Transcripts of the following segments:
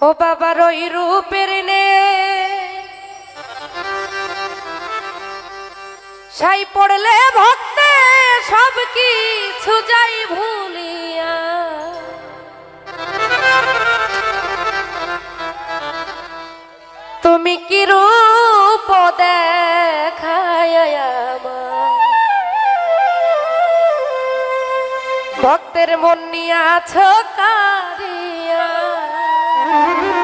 ও বাবার ওই রূপের নে সাই পড়লে ভক্তে সব কিছু যাই ভুলিয়া। তুমি কি রূপ দেখায় ভক্তের মন নিয়াছ কা Thank you.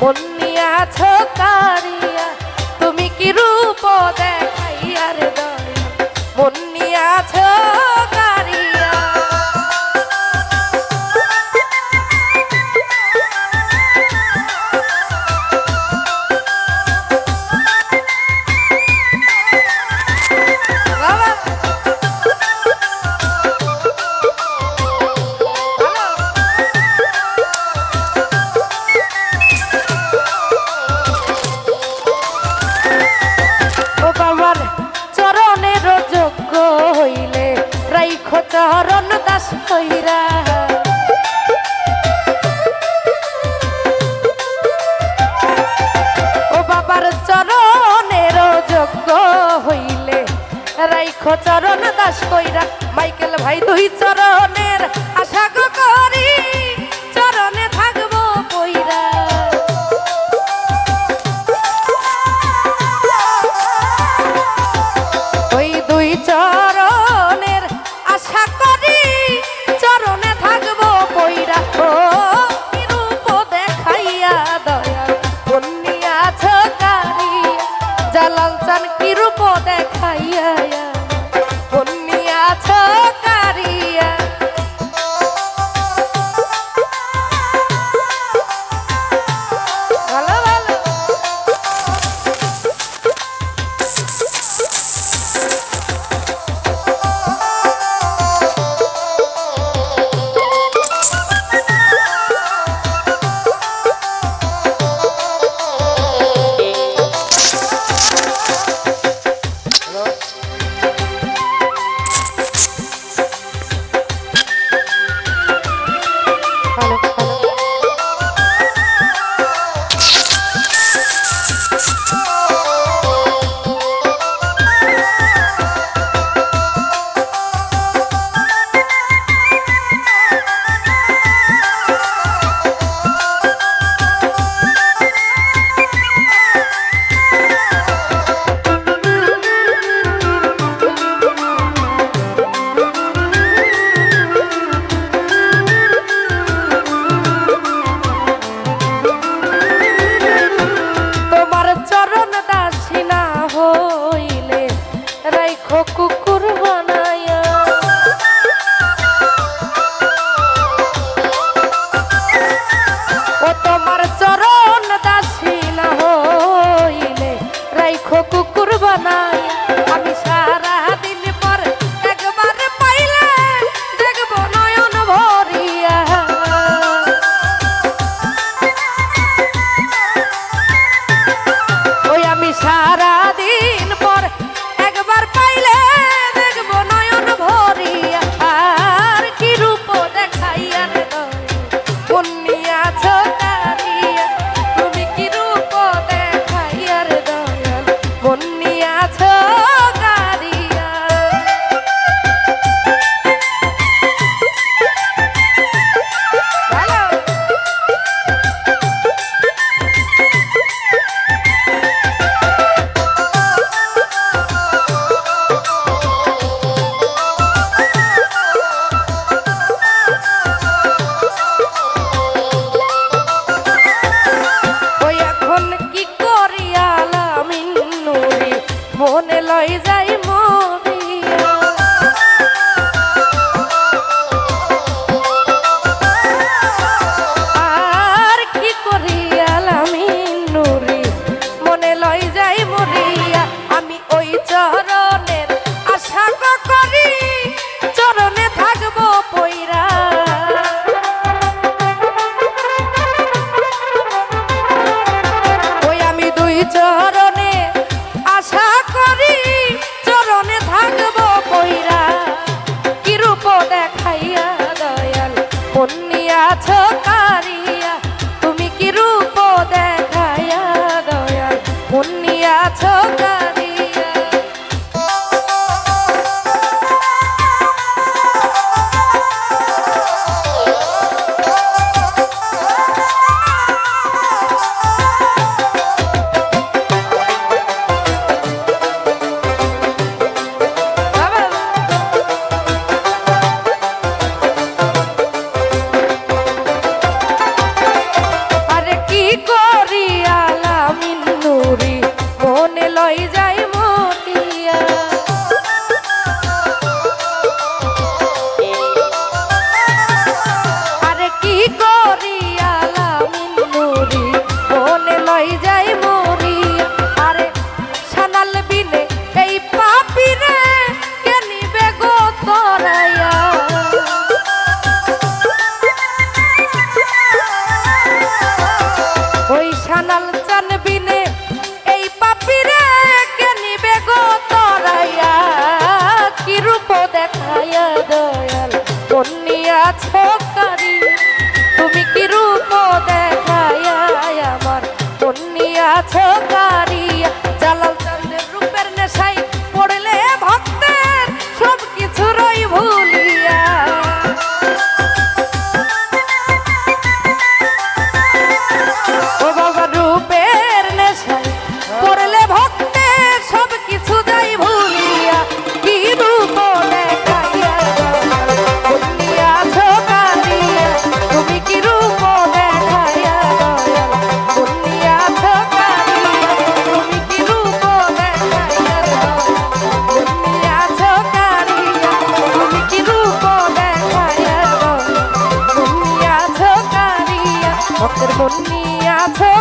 মন নিয়াছ চরণ দাস কইরা ও বাবার চরণের যোগ্য হইলে রাইখো চরণ দাস কইরা, মাইকেল ভাই দুই চরণের আশা করি। ভালো রূপ দেখাইয়া দয়াল কন্যা ছোকারি ভক্তের বন্যি আছো।